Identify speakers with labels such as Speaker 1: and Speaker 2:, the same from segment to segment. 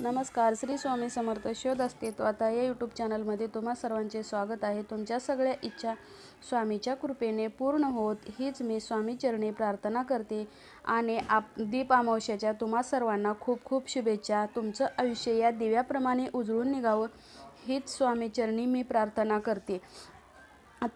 Speaker 1: नमस्कार श्री स्वामी समर्थ शोध अस्तित्व आता या यूट्यूब चॅनलमध्ये तुम्हा सर्वांचे स्वागत आहे. तुमच्या सगळ्या इच्छा स्वामीच्या कृपेने पूर्ण होत हीच मी स्वामीचरणी प्रार्थना करते. आणि आप दीप अमावश्याच्या तुम्हा सर्वांना खूप खूप शुभेच्छा. तुमचं आयुष्य या दिव्याप्रमाणे उजळून निघावं हीच स्वामीचरणी मी प्रार्थना करते.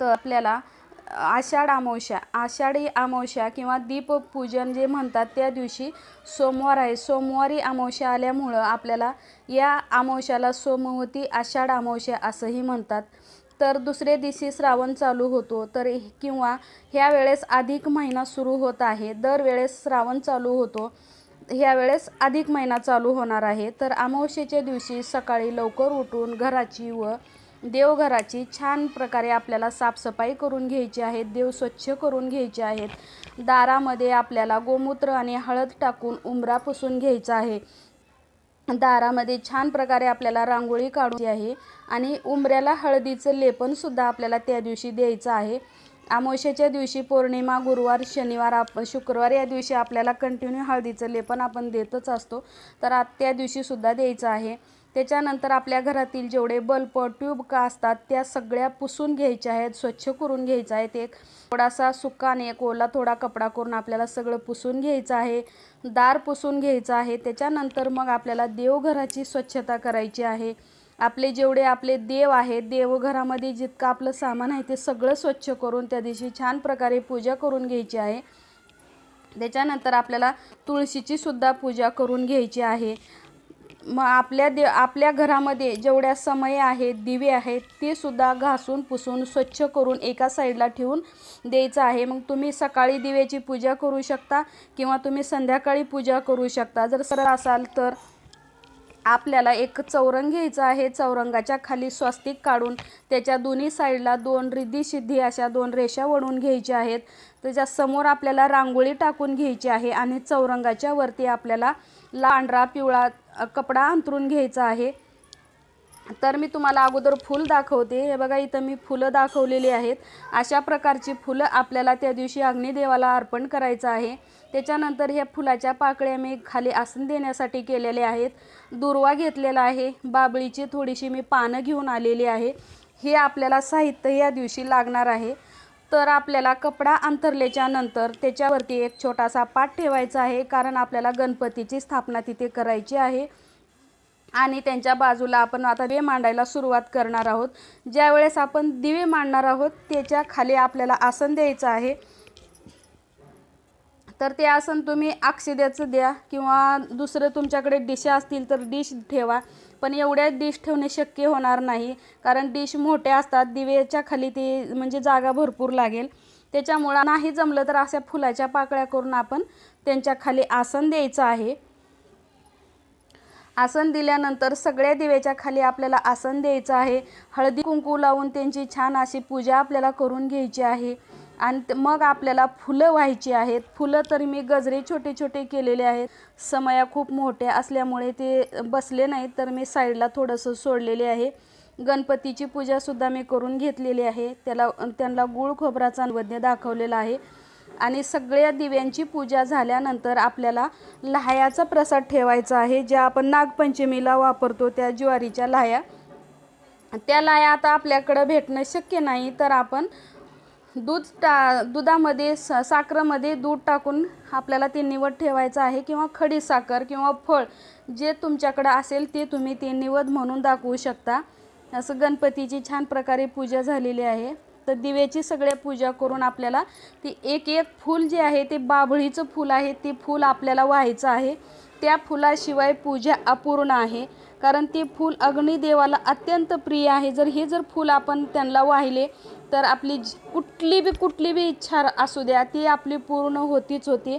Speaker 1: तर आपल्याला आषाढ अमावस्या आषाढी अमावस्या किंवा दीपपूजन जे म्हणतात त्या दिवशी सोमवार आहे. सोमवारी अमावस्या आल्यामुळं आपल्याला या अमावस्याला सोमवती आषाढ अमावस्या असंही म्हणतात. तर दुसऱ्या दिवशी श्रावण चालू होतो तर किंवा ह्या वेळेस अधिक महिना सुरू होत आहे. दरवेळेस श्रावण चालू होतो ह्यावेळेस अधिक महिना चालू होणार आहे. तर अमावस्येच्या दिवशी सकाळी लवकर उठून घराची व देवघराची छान प्रकारे आपल्याला साफसफाई करून घ्यायची आहे देव स्वच्छ करून घ्यायचे आहेत. दारामध्ये आपल्याला गोमूत्र आणि हळद टाकून उंबरा पुसून घ्यायचा आहे. दारामध्ये छान प्रकारे आपल्याला रांगोळी काढूची आहे आणि उंबऱ्याला हळदीचं लेपनसुद्धा आपल्याला त्या दिवशी द्यायचं आहे. आमोशाच्या दिवशी पौर्णिमा गुरुवार शनिवार आप शुक्रवार या दिवशी आपल्याला कंटिन्यू हळदीचं लेपन आपण देतच असतो. तर त्या दिवशीसुद्धा द्यायचं आहे. त्याच्यानंतर आपल्या घरातील जेवढे बल्ब ट्यूब का असतात त्या सगळ्या पुसून घ्यायच्या आहेत स्वच्छ करून घ्यायचं आहेत. एक थोडासा सुका आणि एक ओला थोडा कपडा करून आपल्याला सगळं पुसून घ्यायचं आहे. दार पुसून घ्यायचं आहे. त्याच्यानंतर मग आपल्याला देवघराची स्वच्छता करायची आहे. आपले जेवढे आपले देव आहेत देवघरामध्ये जितकं आपलं सामान आहे ते सगळं स्वच्छ करून त्या दिवशी छान प्रकारे पूजा करून घ्यायची आहे. त्याच्यानंतर आपल्याला तुळशीची सुद्धा पूजा करून घ्यायची आहे. मग आपल्या दे आपल्या घरामध्ये जेवढ्या समय आहेत दिवे आहेत ते सुद्धा घासून पुसून स्वच्छ करून एका साईडला ठेवून द्यायचं आहे. मग तुम्ही सकाळी दिव्याची पूजा करू शकता किंवा तुम्ही संध्याकाळी पूजा करू शकता. जर सरळ असाल तर आपल्याला एक चौरंग घ्यायचं आहे. चौरंगाच्या खाली स्वस्तिक काढून त्याच्या दोन्ही साईडला दोन रिद्धी सिद्धी अशा दोन रेषा वळून घ्यायच्या आहेत. त्याच्यासमोर आपल्याला रांगोळी टाकून घ्यायची आहे आणि चौरंगाच्या वरती आपल्याला लांडरा पिवळा कपडा अंथरून घ्यायचा आहे. तर मी तुम्हाला अगोदर फूल दाखवते. हे बघा इथं मी फुलं दाखवलेली आहेत. अशा प्रकारची फुलं आपल्याला त्या दिवशी अग्निदेवाला अर्पण करायचं आहे. त्याच्यानंतर ह्या फुलाच्या पाकळ्या मी खाली आसन देण्यासाठी केलेल्या आहेत. दुर्वा घेतलेला आहे. बाबळीची थोडीशी मी पानं घेऊन आलेली आहे. हे आपल्याला साहित्य या दिवशी लागणार आहे. तर आपल्याला कपडा अंतरल्याच्या नंतर त्याच्यावरती एक छोटासा पाठ ठेवायचा आहे कारण आपल्याला गणपतीची स्थापना तिथे करायची आहे. आणि त्यांच्या बाजूला आपण आता दिवे मांडायला सुरुवात करणार आहोत. ज्यावेळेस आपण दिवे मांडणार आहोत त्याच्याखाली आपल्याला आसन द्यायचं आहे. तर ते आसन तुम्ही अक्षद्याचं द्या किंवा दुसरं तुमच्याकडे डिश असतील तर डिश ठेवा. पण एवढ्या डिश ठेवणे शक्य होणार नाही. कारण डिश मोठ्या असतात दिवेच्या खाली ते म्हणजे जागा भरपूर लागेल. त्याच्यामुळं नाही जमलं तर अशा फुलाच्या पाकळ्या करून आपण त्यांच्या खाली आसन द्यायचं आहे. आसन दिल्यानंतर सगळ्या दिव्याच्या खाली आपल्याला आसन द्यायचं आहे. हळदी कुंकू लावून त्यांची छान अशी पूजा आपल्याला करून घ्यायची आहे. आणि मग आपल्याला फुलं व्हायची आहेत. फुलं तरी मी गजरे छोटे छोटे केलेले आहेत. समया खूप मोठ्या असल्यामुळे ते बसले नाहीत तर मी साईडला थोडंसं सोडलेले आहे. गणपतीची पूजासुद्धा मी करून घेतलेली आहे. त्याला त्यांना गुळ खोबराचा नैवेद्य दाखवलेला आहे. आणि सगळ्या दिव्यांची पूजा झाल्यानंतर आपल्याला लहायाचा प्रसाद ठेवायचा आहे ज्या आपण नागपंचमीला वापरतो त्या ज्वारीच्या लाह्या. त्या लाह्या आता आपल्याकडं भेटणं शक्य नाही तर आपण दूध टा दुधामध्ये स साखरेमध्ये दूध टाकून आपल्याला ते निवड ठेवायचं आहे किंवा खडी साखर किंवा फळ जे तुमच्याकडं असेल ते तुम्ही ते निवद म्हणून दाखवू शकता. असं गणपतीची छान प्रकारे पूजा झालेली आहे. तर दिव्याची सगळ्या पूजा करून आपल्याला ती एक एक फूल जे आहे ते बाभळीचं फूल आहे ते फूल आपल्याला व्हायचं आहे. त्या फुलाशिवाय पूजा अपूर्ण आहे. कारण ते फूल अग्निदेवाला अत्यंत प्रिय आहे. जर हे जर फूल आपण त्यांना वाहिले तर आपली कुठली बी कुठली बी इच्छा असू द्या ती आपली पूर्ण होतीच होती.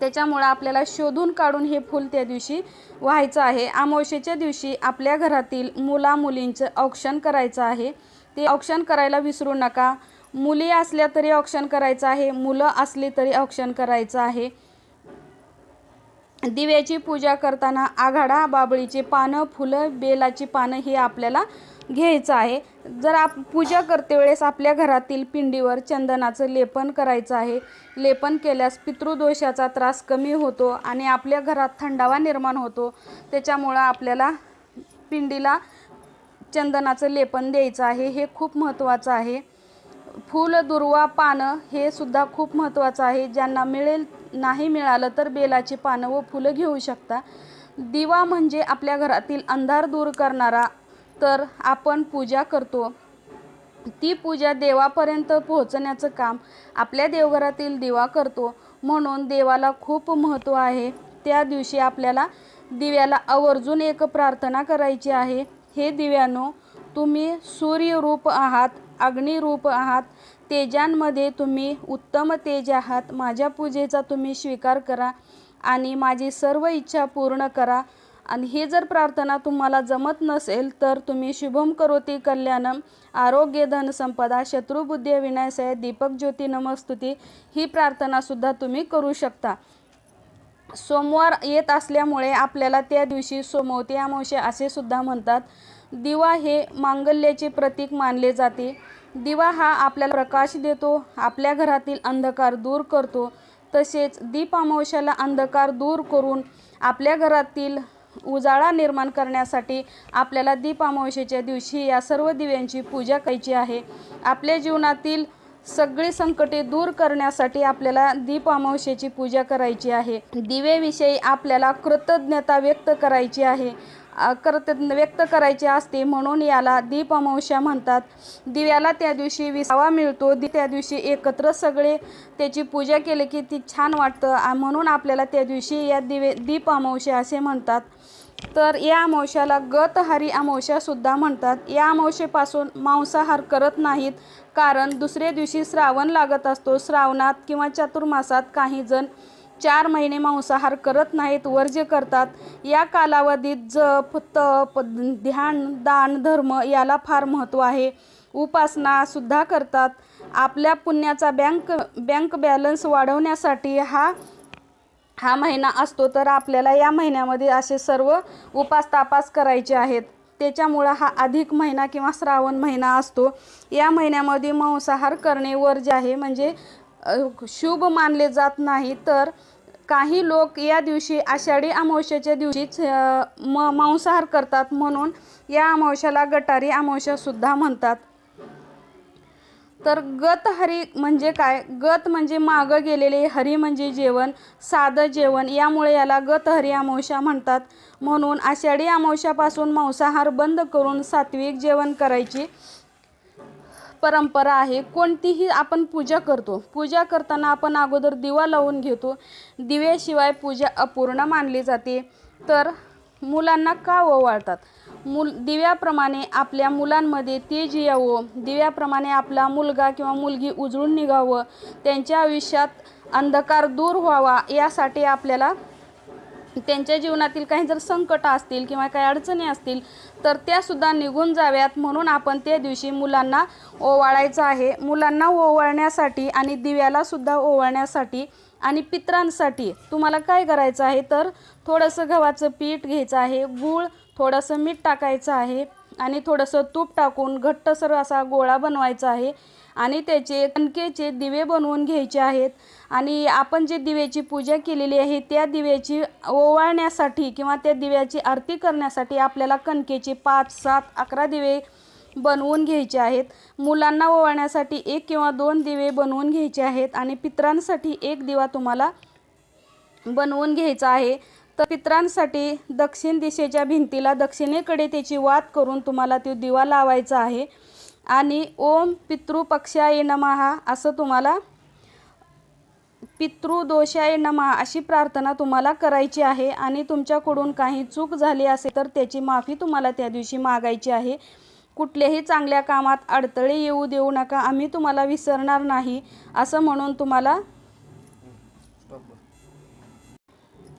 Speaker 1: त्याच्यामुळं आपल्याला शोधून काढून हे फूल त्या दिवशी व्हायचं आहे. अमावशेच्या दिवशी आपल्या घरातील मुला मुलींचं औक्षण करायचं आहे. ते औक्षण करायला विसरू नका. मुली असल्या तरी औक्षण करायचं आहे. मुलं असली तरी औक्षण करायचं आहे. दिव्याची पूजा करताना आघाडा बाबळीचे पानं फुलं बेलाची पानं हे आपल्याला घ्यायचं आहे. जर आप पूजा करते वेळेस आपल्या घरातील पिंडीवर चंदनाचं लेपन करायचं आहे. लेपन केल्यास पितृदोषाचा त्रास कमी होतो आणि आपल्या घरात थंडावा निर्माण होतो. त्याच्यामुळं आपल्याला पिंडीला चंदनाचं लेपन द्यायचं आहे. हे खूप महत्त्वाचं आहे. फूल दुर्वा पानं हे सुद्धा खूप महत्त्वाचं आहे. ज्यांना मिळेल नाही मिळालं तर बेलाची पानं व फुलं घेऊ शकता. दिवा म्हणजे आपल्या घरातील अंधार दूर करणारा तर आपण पूजा करतो. ती पूजा देवापर्यंत पोहोचण्याचं काम आपल्या देवघरातील दिवा करतो. म्हणून देवाला खूप महत्त्व आहे. त्या दिवशी आपल्याला दिव्याला आवर्जून एक प्रार्थना करायची आहे. हे दिव्यानो तुम्ही सूर्यरूप आहात. अग्निरूप आहात. तेजांमध्ये तुम्ही उत्तम तेज आहात. माझ्या पूजेचा तुम्ही स्वीकार करा आणि माझी सर्व इच्छा पूर्ण करा. आणि हे जर प्रार्थना तुम्हाला जमत नसेल तर तुम्ही शुभम करोती कल्याणम आरोग्य धन संपदा शत्रुबुद्धी विनाशाय दीपक ज्योती नमस्तुती ही प्रार्थनासुद्धा तुम्ही करू शकता. सोमवार येत असल्यामुळे आपल्याला त्या दिवशी सोमवती अमावस्या असे सुद्धा म्हणतात. दिवा हे मांगल्याचे प्रतीक मानले जाते. दिवा हा आपल्याला प्रकाश देतो आपल्या घरातील अंधकार दूर करतो. तसेच दीप अमावश्याला अंधकार दूर करून आपल्या घरातील उजाळा निर्माण करण्यासाठी आपल्याला दीप अमावश्येच्या दिवशी या सर्व दिव्यांची पूजा करायची आहे. आपल्या जीवनातील सगळी संकटे दूर करण्यासाठी आपल्याला दीप अमावश्येची पूजा करायची आहे. दिवेविषयी आपल्याला कृतज्ञता व्यक्त करायची आहे. करत व्यक्त करायची असते म्हणून याला दीप अमावस्या म्हणतात. दिव्याला त्या दिवशी विसावा मिळतो. दि त्या दिवशी एकत्र सगळे त्याची पूजा केली की ती छान वाटतं. म्हणून आपल्याला त्या दिवशी या दिवे दीप अमावस्या असे म्हणतात. तर या अमावश्याला गतहारी अमावस्यासुद्धा म्हणतात. या अमावशेपासून मांसाहार करत नाहीत. कारण दुसऱ्या दिवशी श्रावण लागत असतो. श्रावणात किंवा चातुर्मासात काही जण चार महिने मांसाहार करत नाहीत वर्ज्य करतात. या कालावधीत जप तप ध्यान दान धर्म याला फार महत्त्व आहे. उपासनासुद्धा करतात. आपल्या पुण्याचा बँक बँक बॅलन्स वाढवण्यासाठी हा हा महिना असतो तर आपल्याला या महिन्यामध्ये असे सर्व उपास तापास करायचे आहेत. त्याच्यामुळं हा अधिक महिना किंवा श्रावण महिना असतो. या महिन्यामध्ये मांसाहार करणे वर्ज्य आहे. म्हणजे शुभ मानले जात नाही तर काही लोक या दिवशी आषाढी अमावस्येच्या दिवशीच म मांसाहार करतात म्हणून या अमावस्याला गटारी अमावस्यासुद्धा म्हणतात. तर गत हरी म्हणजे काय? गत म्हणजे मागं गेलेले हरी म्हणजे जेवण साधं जेवण यामुळे याला गत हरी अमावस्या म्हणतात. म्हणून आषाढी अमावस्यापासून मांसाहार बंद करून सात्विक जेवण करायची. परंपरा आहे कोणतीही आपण पूजा करतो. पूजा करताना आपण अगोदर दिवा लावून घेतो. दिव्याशिवाय पूजा अपूर्ण मानली जाते. तर मुलांना का ओवाळतात? मु दिव्याप्रमाणे आपल्या मुलांमध्ये तेज यावं. दिव्याप्रमाणे आपला मुलगा किंवा मुलगी उजळून निघावं. त्यांच्या आयुष्यात अंधकार दूर व्हावा यासाठी आपल्याला त्यांच्या जीवनातील काही जर संकट असतील किंवा काही अडचणी असतील तर त्यासुद्धा निघून जाव्यात. म्हणून आपण त्या दिवशी मुलांना ओवाळायचं आहे. मुलांना ओवाळण्यासाठी आणि दिव्यालासुद्धा ओवाळण्यासाठी आणि पित्रांसाठी तुम्हाला काय करायचं आहे? तर थोडंसं गव्हाचं पीठ घ्यायचं आहे गूळ थोडंसं मीठ टाकायचं आहे आणि थोडंसं तूप टाकून घट्टसर असा गोळा बनवायचा आहे. आणि त्याचे कणकेचे दिवे बनवून घ्यायचे आहेत. आणि आपण जे दिव्याची पूजा केलेली आहे त्या दिव्याची ओवाळण्यासाठी किंवा त्या दिव्याची आरती करण्यासाठी आपल्याला कणकेचे पाच सात अकरा दिवे बनवून घ्यायचे आहेत. मुलांना ओवाळण्यासाठी एक किंवा दोन दिवे बनवून घ्यायचे आहेत आणि पित्रांसाठी एक दिवा तुम्हाला बनवून घ्यायचा आहे. तर पित्रांसाठी दक्षिण दिशेच्या भिंतीला दक्षिणेकडे त्याची वात करून तुम्हाला तो दिवा लावायचा आहे. आणि ओम पितृपक्षाय नमहा असं तुम्हाला पितृदोषाय नमा अशी प्रार्थना तुम्हाला करायची आहे. आणि तुमच्याकडून काही चूक झाली असेल तर त्याची माफी तुम्हाला त्या दिवशी मागायची आहे. कुठल्याही चांगल्या कामात अडथळे येऊ देऊ नका. आम्ही तुम्हाला विसरणार नाही. असं म्हणून तुम्हाला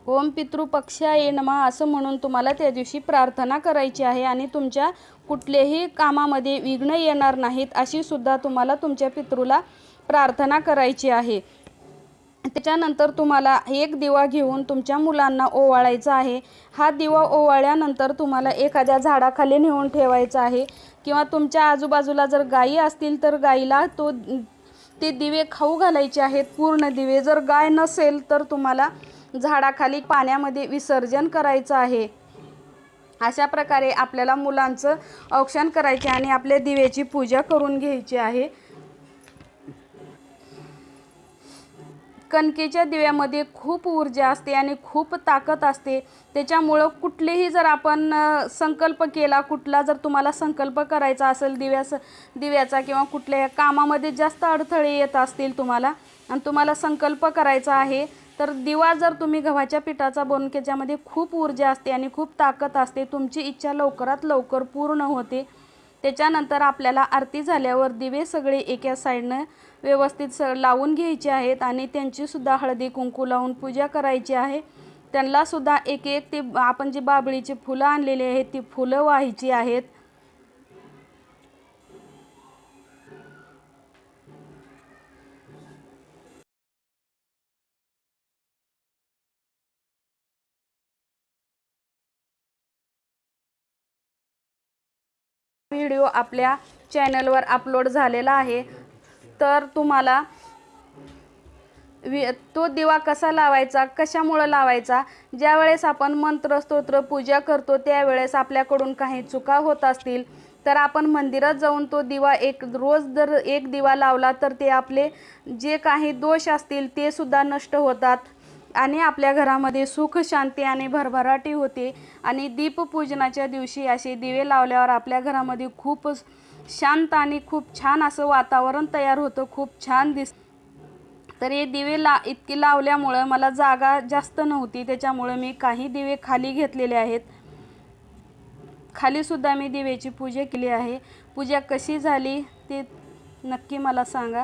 Speaker 1: ओम पितृपक्षाय नमा असं म्हणून तुम्हाला त्या दिवशी प्रार्थना करायची आहे आणि तुमच्या कुठल्याही कामामध्ये विघ्न येणार नाहीत अशी सुद्धा तुम्हाला तुमच्या पितृला प्रार्थना करायची आहे. त्याच्यानंतर तुम्हाला एक दिवा घेऊन तुमच्या मुलांना ओवाळायचा आहे. हा दिवा ओवाळल्यानंतर तुम्हाला एखाद्या झाडाखाली नेऊन ठेवायचा आहे किंवा तुमच्या आजूबाजूला जर गायी असतील तर गाईला तो ते दिवे खाऊ घालायचे आहेत. पूर्ण दिवे जर गाय नसेल तर तुम्हाला झाडाखाली पाण्यामध्ये विसर्जन करायचं आहे. अशा प्रकारे आपल्याला मुलांचं औक्षण करायचे आणि आपल्या दिव्याची पूजा करून घ्यायची आहे. कणकेच्या दिव्यामध्ये खूप ऊर्जा असते आणि खूप ताकद असते. त्याच्यामुळं कुठलेही जर आपण संकल्प केला कुठला जर तुम्हाला संकल्प करायचा असेल दिव्यास दिव्याचा किंवा कुठल्या कामामध्ये जास्त अडथळे येत असतील तुम्हाला आणि तुम्हाला संकल्प करायचा आहे तर दिवा जर तुम्ही गव्हाच्या पिठाचा बनवून त्याच्यामध्ये खूप ऊर्जा असते आणि खूप ताकद असते तुमची इच्छा लवकरात लवकर पूर्ण होते. त्याच्यानंतर आपल्याला आरती झाल्यावर दिवे सगळे एका साईडनं व्यवस्थित स लावून घ्यायचे आहेत आणि त्यांचीसुद्धा हळदी कुंकू लावून पूजा करायची आहे. त्यांनासुद्धा एक एक ते आपण जी बाबळीची फुलं आणलेली आहेत ती फुलं व्हायची आहेत. व्हिडिओ आपल्या चॅनलवर अपलोड झालेला आहे. तर तुम्हाला वि तो दिवा कसा लावायचा कशामुळं लावायचा ज्यावेळेस आपण मंत्रस्तोत्र पूजा करतो त्यावेळेस आपल्याकडून काही चुका होत असतील तर आपण मंदिरात जाऊन तो दिवा एक रोज जर एक दिवा लावला तर ते आपले जे काही दोष असतील ते सुद्धा नष्ट होतात. आणि आपल्या घरामध्ये सुख शांती आणि भरभराटी होते. आणि दीपपूजनाच्या दिवशी असे दिवे लावल्यावर आपल्या घरामध्ये खूप शांत आणि खूप छान असं वातावरण तयार होतं. खूप छान दिस तर हे दिवे ला इतकी लावल्यामुळं मला जागा जास्त नव्हती. त्याच्यामुळं मी काही दिवे खाली घेतलेले आहेत. खालीसुद्धा मी दिव्याची पूजा केली आहे. पूजा कशी झाली ते नक्की मला सांगा.